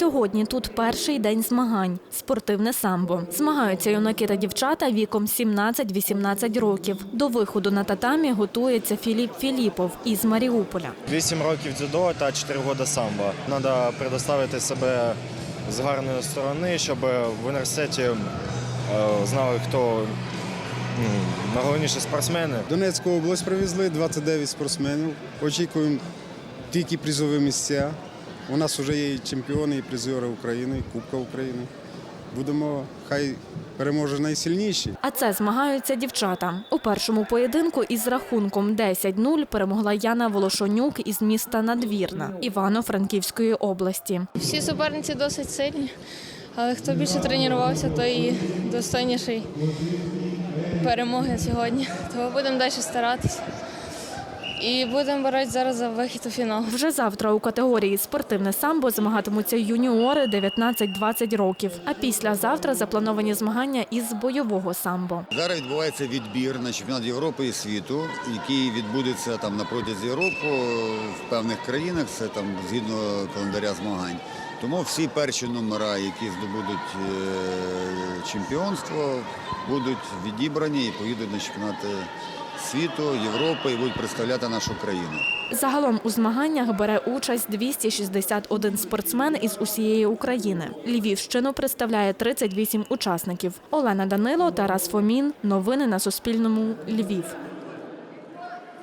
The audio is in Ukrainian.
Сьогодні тут перший день змагань спортивне самбо. Змагаються юнаки та дівчата віком 17-18 років. До виходу на татамі готується Філіп Філіпов із Маріуполя. 8 років дзюдо та 4 роки самбо. Треба предоставити себе з гарної сторони, щоб в університеті е, знали, хто ну, найголовніші спортсмени. Донецьку область привезли 29 спортсменів. Очікуємо тільки призові місця. У нас вже є і чемпіони, і призери України, і Кубка України. Будемо, хай переможе найсильніші. А це змагаються дівчата. У першому поєдинку із рахунком 10-0 перемогла Яна Волошонюк із міста Надвірна Івано-Франківської області. Всі суперниці досить сильні, але хто більше тренувався, той і достойніший перемоги сьогодні. Тому будемо далі старатися. І будемо боротися зараз за вихід у фінал. Вже завтра у категорії спортивне самбо змагатимуться юніори 19-20 років. А післязавтра заплановані змагання із бойового самбо. Зараз відбувається відбір на чемпіонат Європи і світу, який відбудеться там на протязі року в певних країнах. Це там згідно календаря змагань. Тому всі перші номера, які здобудуть е, чемпіонство, будуть відібрані і поїдуть на чемпіонати світу, Європи і будуть представляти нашу країну. Загалом у змаганнях бере участь 261 спортсмен із усієї України. Львівщину представляє 38 учасників. Олена Данило, Тарас Фомін. Новини на Суспільному. Львів.